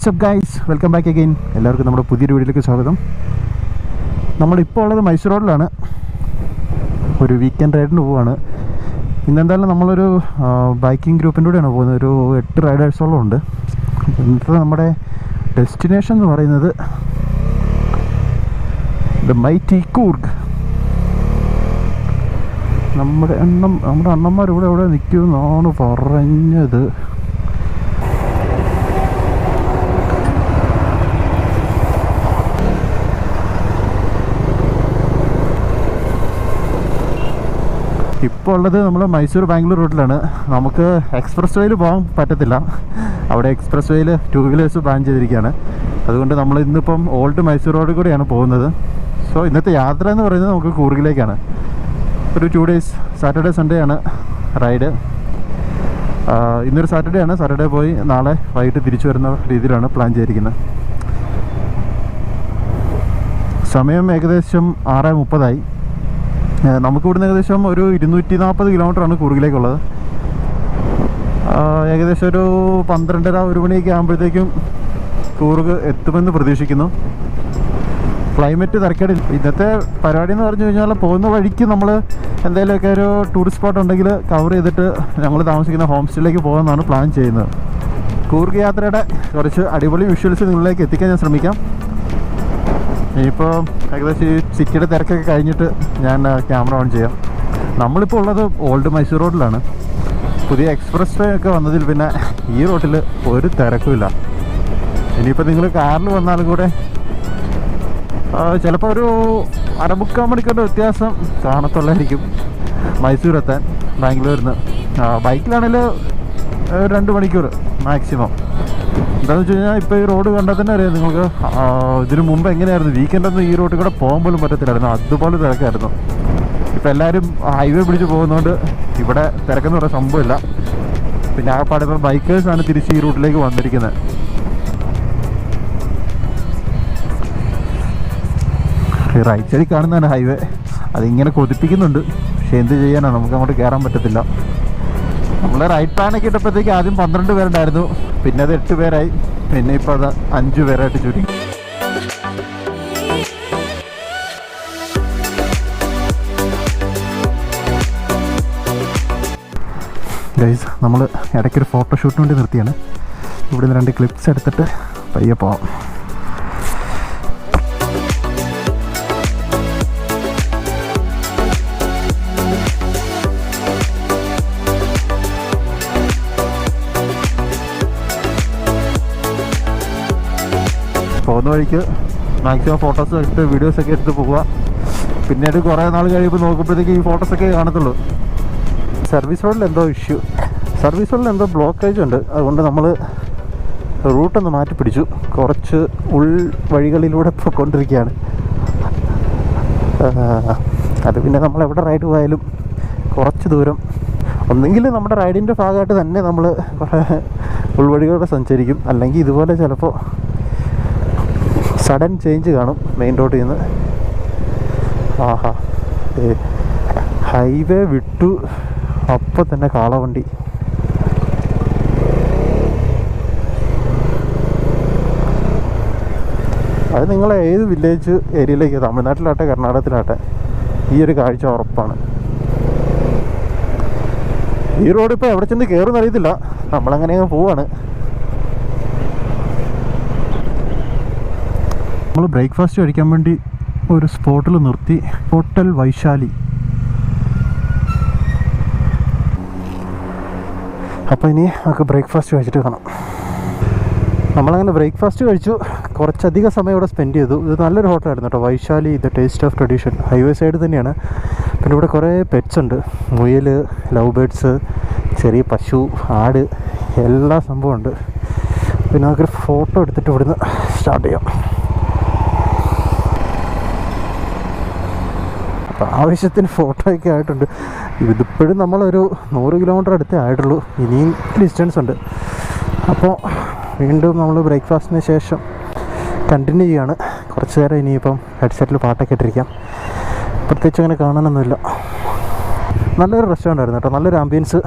What's up guys welcome back again എല്ലാവർക്കും നമ്മുടെ പുതിയൊരു വീട്ടിലേക്ക് സ്വാഗതം. നമ്മളിപ്പോൾ ഉള്ളത് മൈസൂർ റോഡിലാണ്. ഒരു വീക്കെൻഡ് റൈഡിന് പോവാണ്. ഇന്നെന്തായാലും നമ്മളൊരു ബൈക്കിംഗ് ഗ്രൂപ്പിന്റെ കൂടെയാണ് പോകുന്നത്. ഒരു എട്ട് റൈഡേഴ്സോളം ഉണ്ട്. ഇന്നത്തെ നമ്മുടെ ഡെസ്റ്റിനേഷൻ എന്ന് പറയുന്നത് ദ മൈറ്റി കൂർഗ് നമ്മുടെ എണ്ണം നമ്മുടെ അണ്ണന്മാർ ഇവിടെ എവിടെ നിൽക്കുമെന്നാണ് പറഞ്ഞത്. ഇപ്പോൾ ഉള്ളത് നമ്മൾ മൈസൂർ ബാംഗ്ലൂർ റൂട്ടിലാണ്. നമുക്ക് എക്സ്പ്രസ് വേയിൽ പോകാൻ പറ്റത്തില്ല. അവിടെ എക്സ്പ്രസ് വേയിൽ ടു വീലേഴ്സ് ബാൻ ചെയ്തിരിക്കുകയാണ്. അതുകൊണ്ട് നമ്മൾ ഇന്നിപ്പം ഓൾഡ് മൈസൂർ റോഡിൽ കൂടെയാണ് പോകുന്നത്. സോ ഇന്നത്തെ യാത്ര എന്ന് പറയുന്നത് നമുക്ക് കൂർഗിലേക്കാണ്. ഒരു ടു ഡേയ്സ് സാറ്റർഡേ സൺഡേ ആണ് റൈഡ് ഇന്നൊരു സാറ്റർഡേ ആണ്. സാറ്റർഡേ പോയി നാളെ വൈകിട്ട് തിരിച്ചു വരുന്ന രീതിയിലാണ് പ്ലാൻ ചെയ്തിരിക്കുന്നത്. സമയം ഏകദേശം ആറ് മുപ്പതായി. ഏഹ് നമുക്ക് ഇവിടുന്ന് ഏകദേശം ഒരു ഇരുന്നൂറ്റി നാൽപ്പത് കൂർഗിലേക്കുള്ളത് ആഹ് ഏകദേശം ഒരു പന്ത്രണ്ടര ഒരു മണിയൊക്കെ ആകുമ്പോഴത്തേക്കും കൂറുക് എത്തുമെന്ന് പ്രതീക്ഷിക്കുന്നു. ക്ലൈമറ്റ് തിരക്കേടി ഇന്നത്തെ പരിപാടി എന്ന് പറഞ്ഞു കഴിഞ്ഞാൽ പോകുന്ന വഴിക്ക് നമ്മൾ എന്തെങ്കിലുമൊക്കെ ഒരു ടൂറിസ്റ്റ് സ്പോട്ട് ഉണ്ടെങ്കിൽ കവർ ചെയ്തിട്ട് ഞങ്ങൾ താമസിക്കുന്ന ഹോം സ്റ്റേയിലേക്ക് പോകാമെന്നാണ് പ്ലാൻ ചെയ്യുന്നത്. കൂർഗ് യാത്രയുടെ കുറച്ച് അടിപൊളി വിഷ്വൽസ് നിങ്ങളിലേക്ക് എത്തിക്കാൻ ഞാൻ ശ്രമിക്കാം. ഇനിയിപ്പോൾ ഏകദേശം ഈ സിറ്റിയുടെ തിരക്കൊക്കെ കഴിഞ്ഞിട്ട് ഞാൻ ക്യാമറ ഓൺ ചെയ്യാം. നമ്മളിപ്പോൾ ഉള്ളത് ഓൾഡ് മൈസൂർ റോഡിലാണ്. പുതിയ എക്സ്പ്രസ് വേ ഒക്കെ വന്നതിൽ പിന്നെ ഈ റോട്ടിൽ ഒരു തിരക്കുമില്ല ഇനിയിപ്പോൾ നിങ്ങൾ കാറിൽ വന്നാലും കൂടെ ചിലപ്പോൾ ഒരു അരമുക്കാൽ മണിക്കൂറിന്റെ വ്യത്യാസം കാണത്തുള്ളായിരിക്കും മൈസൂർ എത്താൻ ബാംഗ്ലൂരിൽ നിന്ന് ബൈക്കിലാണെങ്കിൽ രണ്ട് മണിക്കൂർ മാക്സിമം. എന്താണെന്ന് വെച്ച് കഴിഞ്ഞാൽ ഇപ്പോൾ ഈ റോഡ് കണ്ടാൽ തന്നെ അറിയാം നിങ്ങൾക്ക്. ഇതിനു മുമ്പ് എങ്ങനെയായിരുന്നു? വീക്കെൻഡൊന്നും ഈ റോഡിൽ കൂടെ പോകാൻ പോലും പറ്റത്തില്ലായിരുന്നു. അതുപോലെ തിരക്കായിരുന്നു. ഇപ്പോൾ എല്ലാവരും ഹൈവേ പിടിച്ച് പോകുന്നതുകൊണ്ട് ഇവിടെ തിരക്കെന്ന് പറയുന്ന സംഭവമില്ല. പിന്നെ ആ പാടെ ഇപ്പോൾ ബൈക്കേഴ്സാണ് തിരിച്ച് ഈ റൂട്ടിലേക്ക് വന്നിരിക്കുന്നത് റൈറ്റ് സൈഡിൽ കാണുന്നതാണ് ഹൈവേ അതിങ്ങനെ കൊതിപ്പിക്കുന്നുണ്ട്. പക്ഷെ എന്ത് ചെയ്യാനാണ് നമുക്ക് അങ്ങോട്ട് കയറാൻ പറ്റത്തില്ല. നമ്മൾ റൈറ്റ് പാനൊക്കെ ഇട്ടപ്പോഴത്തേക്ക് ആദ്യം പന്ത്രണ്ട് പേരുണ്ടായിരുന്നു. പിന്നെ അത് എട്ട് പേരായി. പിന്നെ ഇപ്പോൾ അത് അഞ്ച് പേരായിട്ട് ചുരുങ്ങി. ഗൈസ് നമ്മൾ ഇടയ്ക്കൊരു ഫോട്ടോഷൂട്ടിന് വേണ്ടി നിർത്തിയാണ്. ഇവിടുന്ന് രണ്ട് ക്ലിപ്സ് എടുത്തിട്ട് പയ്യെ പോവാം. വഴിക്ക് മാക്സിമം ഫോട്ടോസ് എടുത്ത് വീഡിയോസൊക്കെ എടുത്ത് പോവുക. പിന്നീട് കുറേ നാൾ കഴിയുമ്പോൾ നോക്കുമ്പോഴത്തേക്ക് ഈ ഫോട്ടോസൊക്കെ കാണത്തുള്ളൂ. സർവീസ് റോഡിൽ എന്തോ ഇഷ്യൂ സർവീസ് റോഡിൽ എന്തോ ബ്ലോക്കേജ് ഉണ്ട്. അതുകൊണ്ട് നമ്മൾ റൂട്ടൊന്ന് മാറ്റി പിടിച്ചു. കുറച്ച് ഉൾ വഴികളിലൂടെ പോയിക്കൊണ്ടിരിക്കുകയാണ്. അത് പിന്നെ നമ്മൾ എവിടെ റൈഡ് പോയാലും കുറച്ച് ദൂരം. ഒന്നെങ്കിൽ നമ്മുടെ റൈഡിന്റെ ഭാഗമായിട്ട് തന്നെ നമ്മൾ കുറേ ഉൾവഴികളിലൂടെ സഞ്ചരിക്കും. അല്ലെങ്കിൽ ഇതുപോലെ ചിലപ്പോൾ സഡൻ ചേഞ്ച് കാണും മെയിൻ റോഡിൽ നിന്ന്. ആഹാ. ഹൈവേ വിട്ടു. അപ്പം തന്നെ കാളവണ്ടി. അത് നിങ്ങൾ ഏത് വില്ലേജ് ഏരിയയിലേക്ക് തമിഴ്നാട്ടിലാട്ടെ കർണാടകത്തിലാട്ടെ? ഈ ഒരു കാഴ്ച ഉറപ്പാണ്. ഈ റോഡ് ഇപ്പോൾ എവിടെ ചെന്ന് കയറുമെന്ന് അറിയത്തില്ല. നമ്മളങ്ങനെ പോവാണ്. നമ്മൾ ബ്രേക്ക്ഫാസ്റ്റ് കഴിക്കാൻ വേണ്ടി ഒരു സ്പോട്ടിൽ നിർത്തി. ഹോട്ടൽ വൈശാലി. അപ്പോൾ ഇനി നമുക്ക് ബ്രേക്ക്ഫാസ്റ്റ് കഴിച്ചിട്ട് കാണാം. നമ്മളങ്ങനെ ബ്രേക്ക്ഫാസ്റ്റ് കഴിച്ചു. കുറച്ചധികം സമയം ഇവിടെ സ്പെൻഡ് ചെയ്തു. ഇത് നല്ലൊരു ഹോട്ടലായിരുന്നു കേട്ടോ. Vaishali the taste of tradition. Highway side തന്നെയാണ്. പിന്നെ ഇവിടെ കുറേ പെറ്റ്സ് ഉണ്ട്. മുയൽ ലവ് ബേഡ്സ് ചെറിയ പശു ആട് എല്ലാ സംഭവമുണ്ട് പിന്നെ നമുക്കൊരു ഫോട്ടോ എടുത്തിട്ട് ഇവിടുന്ന് സ്റ്റാർട്ട് ചെയ്യാം. ആവശ്യത്തിന് ഫോട്ടോ ഒക്കെ ആയിട്ടുണ്ട്. ഇതിപ്പോഴും നമ്മളൊരു നൂറ് കിലോമീറ്റർ അടുത്തേ ആയിട്ടുള്ളൂ. ഇനിയും ഡിസ്റ്റൻസ് ഉണ്ട്. അപ്പോൾ വീണ്ടും നമ്മൾ ബ്രേക്ക്ഫാസ്റ്റിന് ശേഷം കണ്ടിന്യൂ ചെയ്യാണ്. കുറച്ച് നേരം ഇനിയിപ്പം ഹെഡ്സെറ്റിൽ പാട്ടൊക്കെ ഇട്ടിരിക്കാം. പ്രത്യേകിച്ച് അങ്ങനെ കാണാനൊന്നുമില്ല. നല്ലൊരു റെസ്റ്റോറന്റ് ആയിരുന്നു കേട്ടോ. നല്ലൊരു ആംബിയൻസ്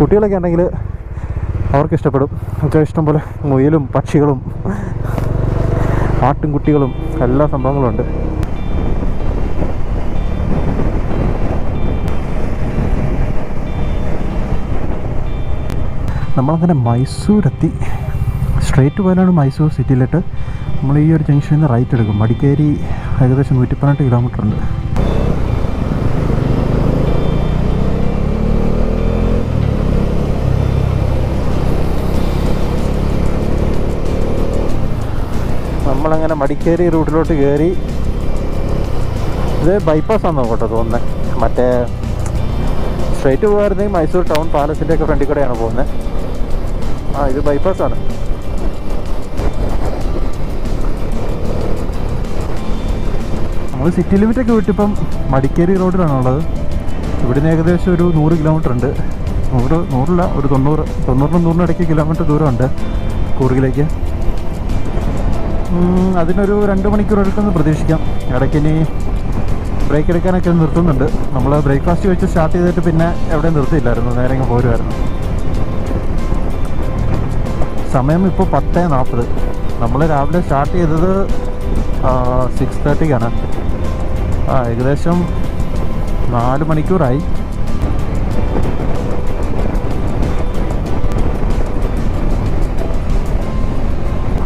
കുട്ടികളൊക്കെ ഉണ്ടെങ്കിൽ അവർക്ക് ഇഷ്ടപ്പെടും. ഒക്കെ ഇഷ്ടം പോലെ മുയലും പക്ഷികളും ആട്ടിൻകുട്ടികളും എല്ലാ സംഭവങ്ങളും ഉണ്ട്. നമ്മളങ്ങനെ മൈസൂരെത്തി. സ്ട്രേറ്റ് പോയാലാണ് മൈസൂർ സിറ്റിയിലിട്ട് നമ്മൾ ഈ ഒരു ജംഗ്ഷനിൽ നിന്ന് റൈറ്റ് എടുക്കും. മടിക്കേരി ഏകദേശം നൂറ്റി പതിനെട്ട് കിലോമീറ്റർ ഉണ്ട്. നമ്മളങ്ങനെ മടിക്കേരി റൂട്ടിലോട്ട് കയറി ഇത് ബൈപ്പാസ് ആണെന്ന് നോക്കട്ടെ തോന്നുന്നത് മറ്റേ സ്ട്രേറ്റ് പോകാറുണ്ടെങ്കിൽ മൈസൂർ ടൗൺ പാലസിന്റെ ഒക്കെ ഫ്രണ്ടിൽ കൂടെയാണ് പോകുന്നത്. ആ ഇത് ബൈപ്പാസ് ആണ്. നമ്മൾ സിറ്റി ലിമിറ്റൊക്കെ വിട്ടിപ്പം മടിക്കേരി റോഡിലാണുള്ളത് ഇവിടുന്ന് ഏകദേശം ഒരു നൂറ് കിലോമീറ്റർ ഉണ്ട്. നൂറ് നൂറില്ല ഒരു തൊണ്ണൂറ് തൊണ്ണൂറിനും നൂറിനും ഇടയ്ക്ക് കിലോമീറ്റർ ദൂരമുണ്ട് കൂർഗിലേക്ക് ഉം, അതിനൊരു രണ്ട് മണിക്കൂർ എടുക്കുമെന്ന് പ്രതീക്ഷിക്കാം. ഇടയ്ക്ക് ഇനി ബ്രേക്ക് എടുക്കാനൊക്കെ നിർത്തുന്നുണ്ട്. നമ്മൾ ബ്രേക്ക്ഫാസ്റ്റ് വെച്ച് സ്റ്റാർട്ട് ചെയ്തിട്ട് പിന്നെ എവിടെ നിർത്തിയില്ലായിരുന്നു. നേരെ പോരുമായിരുന്നു സമയം ഇപ്പോൾ പത്ത് നാൽപ്പത് നമ്മൾ രാവിലെ സ്റ്റാർട്ട് ചെയ്തത് സിക്സ് തേർട്ടിക്കാണ് ആ ഏകദേശം നാല് മണിക്കൂറായി.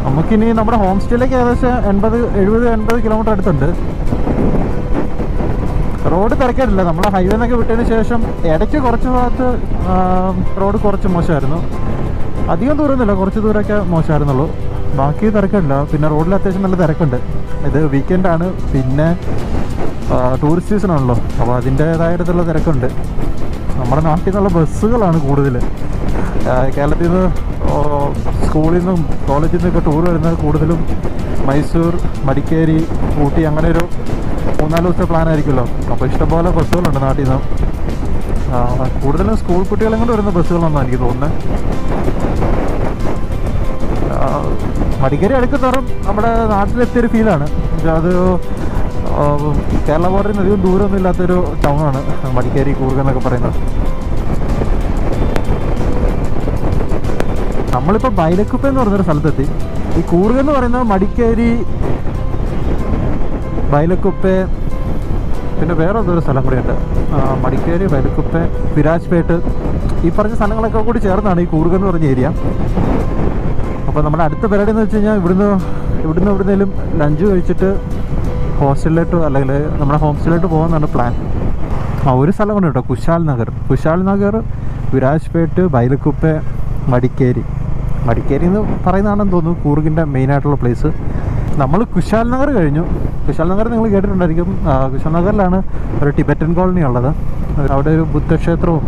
നമുക്കിനി നമ്മുടെ ഹോം സ്റ്റേയിലേക്ക് ഏകദേശം എൺപത് എഴുപത് എൺപത് കിലോമീറ്റർ അടുത്തുണ്ട്. റോഡ് തിരക്കേടില്ല. നമ്മൾ ഹൈവേ വിട്ടതിന് ശേഷം ഇടയ്ക്ക് കുറച്ച് ഭാഗത്ത് റോഡ് കുറച്ച് മോശമായിരുന്നു. അധികം ദൂരമൊന്നുമില്ല. കുറച്ച് ദൂരമൊക്കെ മോശമായിരുന്നുള്ളൂ. ബാക്കി തിരക്കില്ല. പിന്നെ റോഡിൽ അത്യാവശ്യം നല്ല തിരക്കുണ്ട്. ഇത് വീക്കെൻഡാണ് പിന്നെ ടൂറിസ്റ്റ് സീസൺ ആണല്ലോ. അപ്പോൾ അതിന്റേതായിട്ടുള്ള തിരക്കുണ്ട്. നമ്മുടെ നാട്ടിൽ നിന്നുള്ള ബസ്സുകളാണ് കൂടുതൽ. കേരളത്തിൽ നിന്ന് സ്കൂളിൽ നിന്നും കോളേജിൽ നിന്നൊക്കെ ടൂർ വരുന്നത് കൂടുതലും മൈസൂർ മടിക്കേരി ഊട്ടി അങ്ങനെ ഒരു മൂന്നാൽ ദിവസത്തെ പ്ലാൻ ആയിരിക്കുമല്ലോ. അപ്പോൾ ഇഷ്ടംപോലെ ബസ്സുകളുണ്ട് നാട്ടിൽ നിന്ന്. കൂടുതലും സ്കൂൾ കുട്ടികളെ കൊണ്ട് വരുന്ന ബസ്സുകളൊന്നാണ് എനിക്ക് തോന്നുന്നത്. മടിക്കരി അടുക്കത്തോറും നമ്മുടെ നാട്ടിലെത്തിയൊരു ഫീലാണ് അത് കേരള ബോർഡറിൽ നിന്ന് അധികം ദൂരമൊന്നും ഇല്ലാത്തൊരു ടൗണാണ് മടിക്കേരി കൂർഗ് എന്നൊക്കെ പറയുന്നത്. നമ്മളിപ്പോൾ ബൈലക്കുപ്പ എന്ന് പറഞ്ഞൊരു സ്ഥലത്തെത്തി. ഈ കൂർഗ് എന്ന് പറയുന്നത് മടിക്കേരി ബൈലക്കുപ്പ പിന്നെ വേറെ ഒരു സ്ഥലം കൂടിയുണ്ട്. മടിക്കേരി ബൈലക്കുപ്പ വിരാജ്പേട്ട് ഈ പറഞ്ഞ സ്ഥലങ്ങളൊക്കെ കൂടി ചേർന്നാണ് ഈ കൂർഗ് എന്ന് പറഞ്ഞ ഏരിയ. അപ്പോൾ നമ്മുടെ അടുത്ത പരിപാടി എന്ന് വെച്ച് കഴിഞ്ഞാൽ ഇവിടുന്ന് ഇവിടുന്ന് എവിടുന്നേലും ലഞ്ച് കഴിച്ചിട്ട് ഹോസ്റ്റലിലോട്ട് അല്ലെങ്കിൽ നമ്മുടെ ഹോം സ്റ്റേയിലോട്ട് പോകാമെന്നാണ് പ്ലാൻ. ആ ഒരു സ്ഥലം കൊണ്ട് കേട്ടോ കുശാൽ നഗർ. കുശാൽ നഗർ വിരാജ്പേട്ട് ബൈലക്കുപ്പ മടിക്കേരി. മടിക്കേരി എന്ന് പറയുന്നതാണെന്ന് തോന്നുന്നു കൂർഗിന്റെ മെയിനായിട്ടുള്ള പ്ലേസ് നമ്മൾ കുശാൽ നഗർ കഴിഞ്ഞു. കുശാൽ നഗർ നിങ്ങൾ കേട്ടിട്ടുണ്ടായിരിക്കും. കുശാൽ നഗറിലാണ് ഒരു ടിബറ്റൻ കോളനി ഉള്ളത്. അവിടെ ഒരു ബുദ്ധക്ഷേത്രവും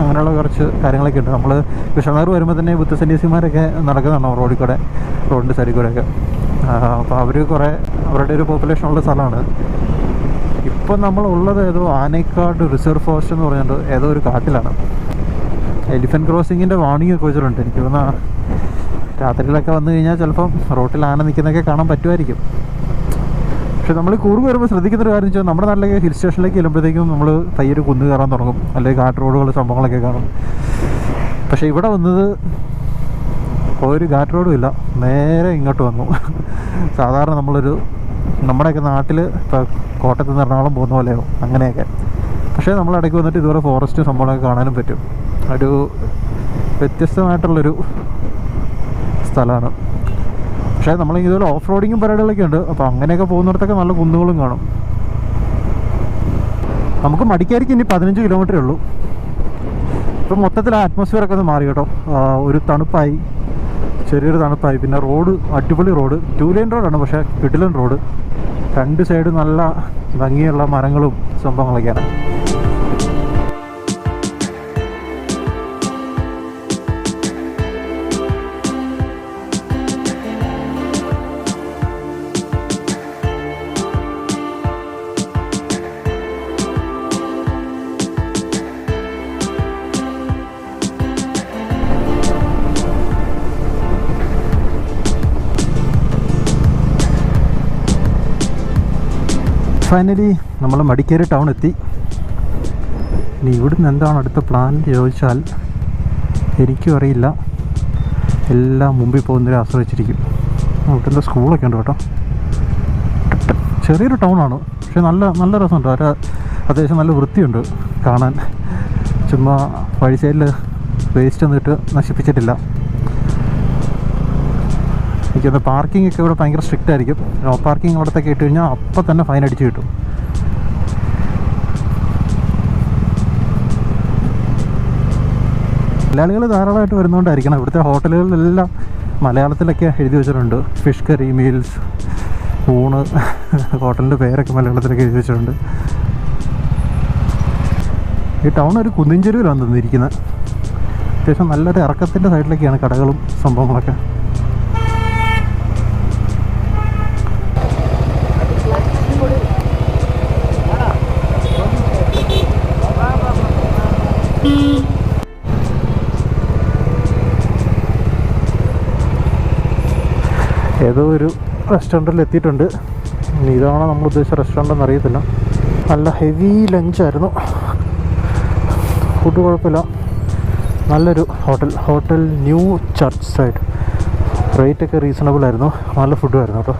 അങ്ങനെയുള്ള കുറച്ച് കാര്യങ്ങളൊക്കെ ഉണ്ട്. നമ്മൾ കുശാൽ നഗർ വരുമ്പോൾ തന്നെ ബുദ്ധ സന്യാസിമാരൊക്കെ റോഡിൽ കൂടെ റോഡിന്റെ സൈഡിൽ കൂടെയൊക്കെ. അപ്പോൾ അവർ കുറേ അവരുടെ ഒരു പോപ്പുലേഷൻ ഉള്ള സ്ഥലമാണ്. ഇപ്പം നമ്മളുള്ളത് ഏതോ ആനേക്കാട് റിസർവ് ഫോറസ്റ്റ് എന്ന് പറഞ്ഞിട്ട് ഏതോ ഒരു കാട്ടിലാണ്. എലിഫന്റ് ക്രോസിങ്ങിന്റെ വാണിംഗ് ഒക്കെ വെച്ചിട്ടുണ്ട്. എനിക്ക് തോന്നുന്ന രാത്രിയിലൊക്കെ വന്നു കഴിഞ്ഞാൽ ചിലപ്പം റോട്ടിൽ ആന നിൽക്കുന്നതൊക്കെ കാണാൻ പറ്റുമായിരിക്കും. പക്ഷെ നമ്മൾ കൂർഗ് വരുമ്പോൾ ശ്രദ്ധിക്കുന്ന ഒരു കാര്യം വെച്ചാൽ നമ്മുടെ നാട്ടിലേക്ക് ഹിൽ സ്റ്റേഷനിലേക്ക് ചെല്ലുമ്പോഴത്തേക്കും നമ്മൾ പയ്യൊരു കുന്ന് കയറാൻ തുടങ്ങും. അല്ലെങ്കിൽ കാട്ട് റോഡുകൾ സംഭവങ്ങളൊക്കെ കാണും. പക്ഷേ ഇവിടെ വന്നത് ഒരു കാറ്റ് റോഡും ഇല്ല. നേരെ ഇങ്ങോട്ട് വന്നു. സാധാരണ നമ്മളൊരു നമ്മുടെയൊക്കെ നാട്ടിൽ ഇപ്പോൾ കോട്ടയത്ത് നിന്ന് എറണാകുളം പോകുന്ന പോലെയോ അങ്ങനെയൊക്കെ. പക്ഷേ നമ്മൾ ഇടയ്ക്ക് വന്നിട്ട് ഇതുപോലെ ഫോറസ്റ്റ് സംഭവങ്ങളൊക്കെ കാണാനും പറ്റും. ഒരു വ്യത്യസ്തമായിട്ടുള്ളൊരു സ്ഥലമാണ്. പക്ഷേ നമ്മൾ ഇതുപോലെ ഓഫ് റോഡിങ്ങും പരിപാടികളൊക്കെ ഉണ്ട്. അപ്പോൾ അങ്ങനെയൊക്കെ പോകുന്നിടത്തൊക്കെ നല്ല കുന്നുകളും കാണും. നമുക്ക് മടിക്കാരിക്ക് ഇനി പതിനഞ്ച് കിലോമീറ്ററേ ഉള്ളൂ. ഇപ്പം മൊത്തത്തിൽ ആ ഒക്കെ ഒന്ന് മാറി കേട്ടോ. ഒരു തണുപ്പായി. ചെറിയൊരു തണുപ്പായി. പിന്നെ റോഡ് അടിപൊളി റോഡ് ടു ലൈൻ റോഡാണ് പക്ഷേ കിടിലൻ റോഡ് രണ്ട് സൈഡ് നല്ല ഭംഗിയുള്ള മരങ്ങളും സംഭവങ്ങളൊക്കെയാണ്. ഫൈനലി നമ്മൾ മടിക്കേരി ടൗൺ എത്തി. ഇനി ഇവിടുന്ന് എന്താണ് അടുത്ത പ്ലാൻ എന്ന് ചോദിച്ചാൽ എനിക്കും അറിയില്ല. എല്ലാം മുമ്പിൽ പോകുന്നതിനെ ആശ്രയിച്ചിരിക്കും. അവിടുത്തെ സ്കൂളൊക്കെ ഉണ്ട് കേട്ടോ. ചെറിയൊരു ടൗണാണ് പക്ഷേ നല്ല നല്ല രസമുണ്ട്. അവർ അത്യാവശ്യം നല്ല വൃത്തിയുണ്ട് കാണാൻ. ചുമ്മാ വഴി സൈഡിൽ വേസ്റ്റ് ഒന്നും നശിപ്പിച്ചിട്ടില്ല. എനിക്കൊന്ന് പാർക്കിംഗ് ഒക്കെ ഇവിടെ ഭയങ്കര സ്ട്രിക്റ്റ് ആയിരിക്കും. നോ പാർക്കിംഗ് അവിടത്തേക്ക് ഇട്ട് കഴിഞ്ഞാൽ അപ്പം തന്നെ ഫൈൻ അടിച്ച് കിട്ടും. മലയാളികൾ ധാരാളമായിട്ട് വരുന്നതുകൊണ്ടായിരിക്കണം ഇവിടുത്തെ ഹോട്ടലുകളിലെല്ലാം മലയാളത്തിലൊക്കെ എഴുതി വെച്ചിട്ടുണ്ട്. ഫിഷ് കറി മീൽസ് ഊണ് ഹോട്ടലിന്റെ പേരൊക്കെ മലയാളത്തിലൊക്കെ എഴുതി വെച്ചിട്ടുണ്ട്. ഈ ടൗൺ ഒരു കുന്നിഞ്ചെരുവിലാണ് തന്നിരിക്കുന്നത് അത്യാവശ്യം നല്ലൊരു ഇറക്കത്തിന്റെ സൈഡിലൊക്കെയാണ് കടകളും സംഭവങ്ങളൊക്കെ. ഏതോ ഒരു റെസ്റ്റോറന്റിൽ എത്തിയിട്ടുണ്ട്. ഇതാണ് നമ്മൾ ഉദ്ദേശിച്ച റെസ്റ്റോറന്റ് എന്ന് അറിയത്തില്ല. നല്ല ഹെവി ലഞ്ചായിരുന്നു ഫുഡ് കുഴപ്പമില്ല. നല്ലൊരു hotel hotel new church side റേറ്റൊക്കെ റീസണബിൾ ആയിരുന്നു. നല്ല ഫുഡ് ആയിരുന്നു കേട്ടോ.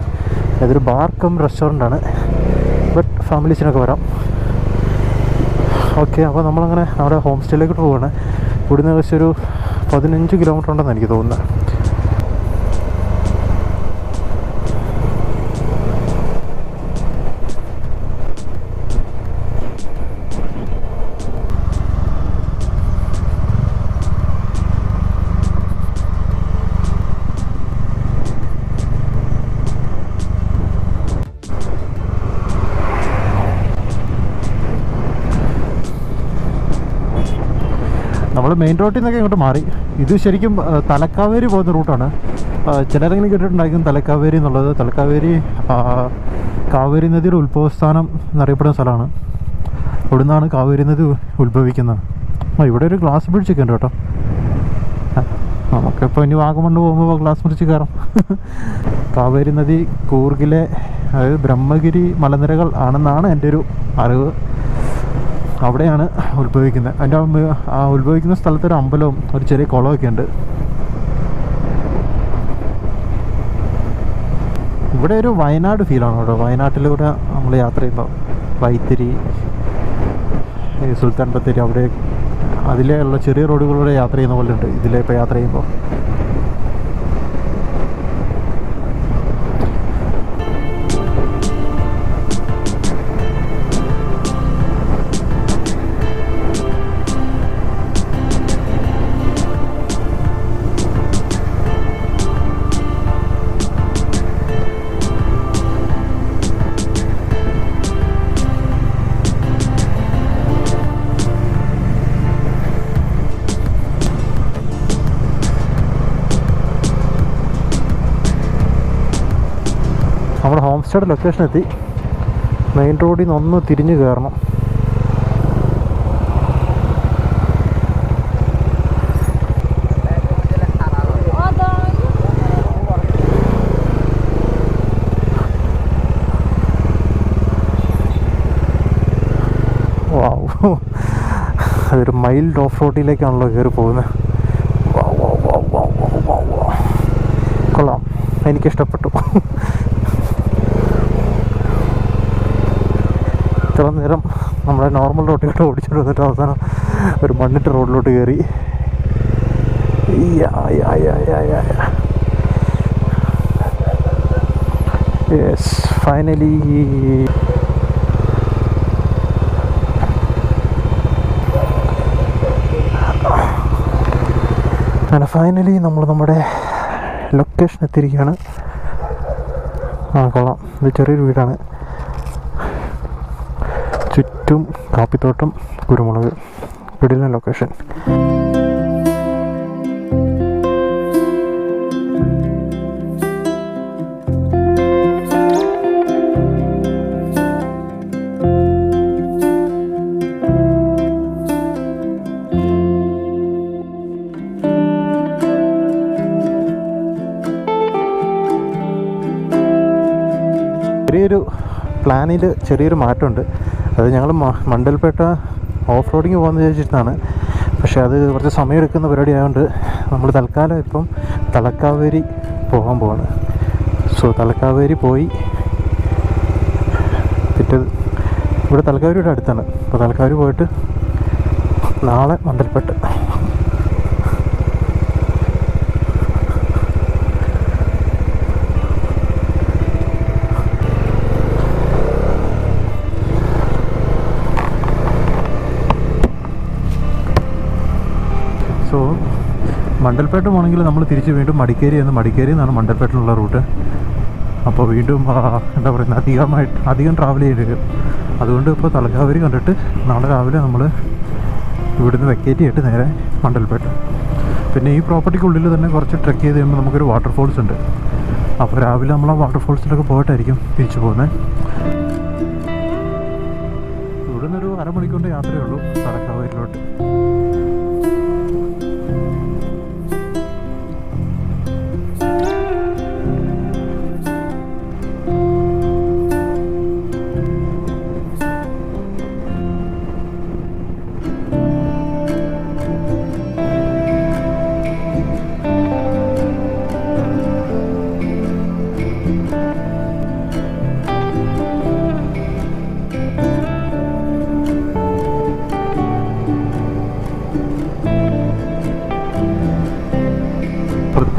ഇതൊരു ബാർക്കം റെസ്റ്റോറന്റ് ആണ്. ബട്ട് ഫാമിലീസിനൊക്കെ വരാം. ഓക്കെ അപ്പോൾ നമ്മളങ്ങനെ നമ്മുടെ ഹോം സ്റ്റേയിലേക്ക് പോവുകയാണ് ഇവിടുന്ന് ഏകദേശം ഒരു പതിനഞ്ച് കിലോമീറ്റർ ഉണ്ടെന്ന് എനിക്ക് തോന്നുന്നത് നമ്മൾ മെയിൻ റോഡിൽ നിന്നൊക്കെ ഇങ്ങോട്ട് മാറി. ഇത് ശരിക്കും തലക്കാവേരി പോകുന്ന റൂട്ടാണ് ചിലരെങ്കിലും കേട്ടിട്ടുണ്ടായിരിക്കും തലക്കാവേരി എന്നുള്ളത്. തലക്കാവേരി കാവേരി നദിയുടെ ഉത്ഭവസ്ഥാനം എന്നറിയപ്പെടുന്ന സ്ഥലമാണ്. അവിടെ നിന്നാണ് കാവേരി നദി ഉത്ഭവിക്കുന്നത്. ആ ഇവിടെ ഒരു ഗ്ലാസ് ബ്രിഡ്ജൊക്കെ ഉണ്ട് കേട്ടോ. നമുക്കിപ്പോൾ ഇനി വാഗമണ്ണ് പോകുമ്പോൾ ഗ്ലാസ് ബ്രിഡ്ജ് കയറാം. കാവേരി നദി കൂർഗിലെ അതായത് ബ്രഹ്മഗിരി മലനിരകൾ ആണെന്നാണ് എന്റെ ഒരു അറിവ്. അവിടെയാണ് ഉത്ഭവിക്കുന്നത്. അതിന്റെ ആ ഉത്ഭവിക്കുന്ന സ്ഥലത്ത് ഒരു അമ്പലവും ഒരു ചെറിയ കുളമൊക്കെ ഉണ്ട്. ഇവിടെ ഒരു വയനാട് ഫീലാണ് കേട്ടോ. വയനാട്ടിലൂടെ നമ്മൾ യാത്ര ചെയ്യുമ്പോൾ വൈത്തിരി സുൽത്താൻ ബത്തേരി അവിടെ അതിലെ ഉള്ള ചെറിയ റോഡുകളിലൂടെ യാത്ര ചെയ്യുന്ന പോലെ ഉണ്ട്. ഇതിലെ ഇപ്പോൾ യാത്ര ചെയ്യുമ്പോൾ നമ്മുടെ ഹോം സ്റ്റേയുടെ ലൊക്കേഷൻ എത്തി മെയിൻ റോഡിൽ നിന്ന് ഒന്ന് തിരിഞ്ഞ് കയറണം. അതൊരു മൈൽഡ് ഓഫ് റോഡിലേക്കാണല്ലോ കയറി പോകുന്നത്. കൊള്ളാം. എനിക്കിഷ്ടപ്പെട്ടു. ഇത്ര നേരം നമ്മുടെ നോർമൽ റോഡിലോട്ട് ഓടിച്ചിട്ട് വന്നിട്ട് അവസാനം ഒരു മണ്ണിട്ട് റോഡിലോട്ട് കയറി യെസ് ഫൈനലി അങ്ങനെ ഫൈനലി നമ്മൾ നമ്മുടെ ലൊക്കേഷൻ എത്തിയിരിക്കുകയാണ്. ആ കൊള്ളാം. ഇത് ചെറിയൊരു വീടാണ്. ചുറ്റും കാപ്പിത്തോട്ടം കുരുമുളക് വീടിലെ ലൊക്കേഷൻ ചെറിയൊരു പ്ലാനിൽ ചെറിയൊരു മാറ്റമുണ്ട്. അത് ഞങ്ങൾ മണ്ടൽപേട്ട ഓഫ് റോഡിങ് പോകാമെന്ന് വിചാരിച്ചിട്ടാണ് പക്ഷേ അത് കുറച്ച് സമയം എടുക്കുന്ന പരിപാടി ആയതുകൊണ്ട് നമ്മൾ തൽക്കാലം ഇപ്പം തലക്കാവേരി പോകാൻ പോവാണ്. സോ തലക്കാവേരി പോയി പിറ്റേ ഇവിടെ തലക്കാവേരിയുടെ അടുത്താണ്. അപ്പോൾ തലക്കാവേരി പോയിട്ട് നാളെ മണ്ടൽപ്പെട്ട് സോ മണ്ടൽപേട്ട് പോകണമെങ്കിൽ നമ്മൾ തിരിച്ച് വീണ്ടും മടിക്കേരി എന്ന് മടിക്കേരി എന്നാണ് മണ്ടൽപേട്ടിലുള്ള റൂട്ട്. അപ്പോൾ വീണ്ടും എന്താ പറയുന്നത് അധികമായിട്ട് അധികം ട്രാവൽ ചെയ്യേണ്ടി വരും അതുകൊണ്ട് ഇപ്പോൾ തലക്കാവരി കണ്ടിട്ട് നാളെ രാവിലെ നമ്മൾ ഇവിടുന്ന് വെക്കേറ്റ് ചെയ്തിട്ട് നേരെ മണ്ടൽപേട്ട് പിന്നെ ഈ പ്രോപ്പർട്ടിക്കുള്ളിൽ തന്നെ കുറച്ച് ട്രെക്ക് ചെയ്ത് കഴിയുമ്പോൾ നമുക്കൊരു വാട്ടർഫോൾസ് ഉണ്ട്. അപ്പോൾ രാവിലെ നമ്മൾ ആ വാട്ടർഫോൾസിലൊക്കെ പോയിട്ടായിരിക്കും തിരിച്ചു പോകുന്നത്. ഇവിടുന്ന് ഒരു അരമണിക്കൂറിന്റെ യാത്രയേ ഉള്ളൂ തലക്കാവരിലോട്ട്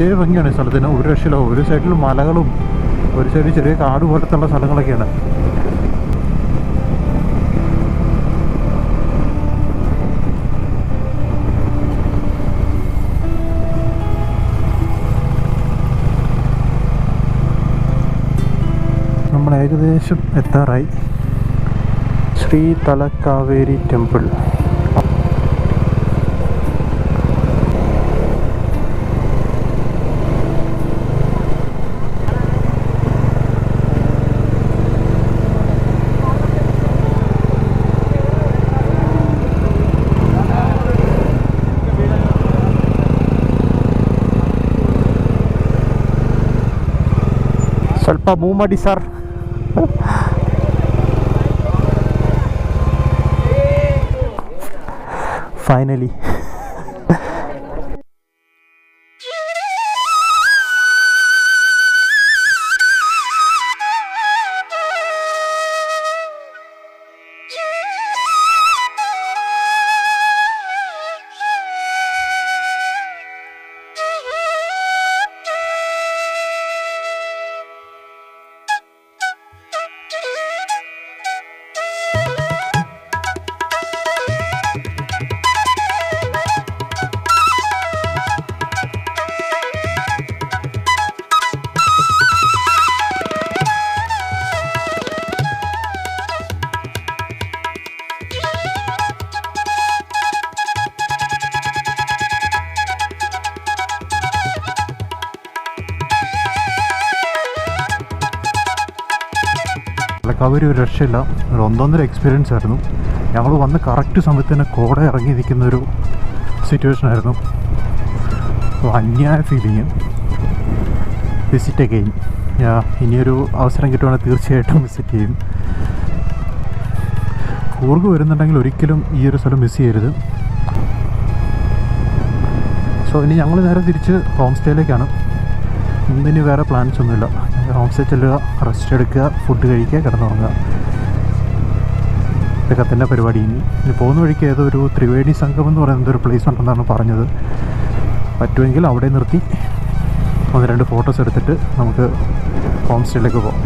പ്രത്യേക ഭംഗിയാണ് ഈ സ്ഥലത്തിന്. ഒരു രക്ഷയില്ല. ഒരു സൈഡിൽ മലകളും ഒരു സൈഡിൽ ചെറിയ കാട് പോലത്തുള്ള സ്ഥലങ്ങളൊക്കെയാണ്. നമ്മൾ ഏകദേശം എത്താറായി. Sri Talakaveri temple. pamumadi sar finally. Recovery ഒരു രക്ഷയില്ല. ഒരു ഒന്നൊന്നര എക്സ്പീരിയൻസ് ആയിരുന്നു. ഞങ്ങൾ വന്ന് കറക്റ്റ് സമയത്ത് തന്നെ കോട ഇറങ്ങിയിരിക്കുന്നൊരു സിറ്റുവേഷൻ ആയിരുന്നു. അന്യായ ഫീലിങ് വിസിറ്റ് അഗെയിൻ ഇനിയൊരു അവസരം കിട്ടുവാണെങ്കിൽ തീർച്ചയായിട്ടും വിസിറ്റ് ചെയ്യും. കൂർഗ് വരുന്നുണ്ടെങ്കിൽ ഒരിക്കലും ഈ ഒരു സ്ഥലം മിസ് ചെയ്യരുത്. സോ ഇനി ഞങ്ങൾ നേരെ തിരിച്ച് ഹോം സ്റ്റേയിലേക്കാണ് ഇന്നിനി വേറെ പ്ലാൻസ് ഒന്നുമില്ല. ഹോം സ്റ്റേ ചെല്ലുക റെസ്റ്റ് എടുക്കുക ഫുഡ് കഴിക്കുക കിടന്നുറങ്ങുക. ഇതൊക്കെ തന്നെ പരിപാടി. ഇനി ഇനി പോകുന്ന വഴിക്ക് ഏതോ ഒരു ത്രിവേണി സംഘം എന്ന് പറയുന്ന ഒരു പ്ലേസ് ഉണ്ടെന്നാണ് പറഞ്ഞത്. പറ്റുമെങ്കിൽ അവിടെ നിർത്തി ഒന്ന് രണ്ട് ഫോട്ടോസ് എടുത്തിട്ട് നമുക്ക് ഹോം സ്റ്റേയിലേക്ക് പോകാം.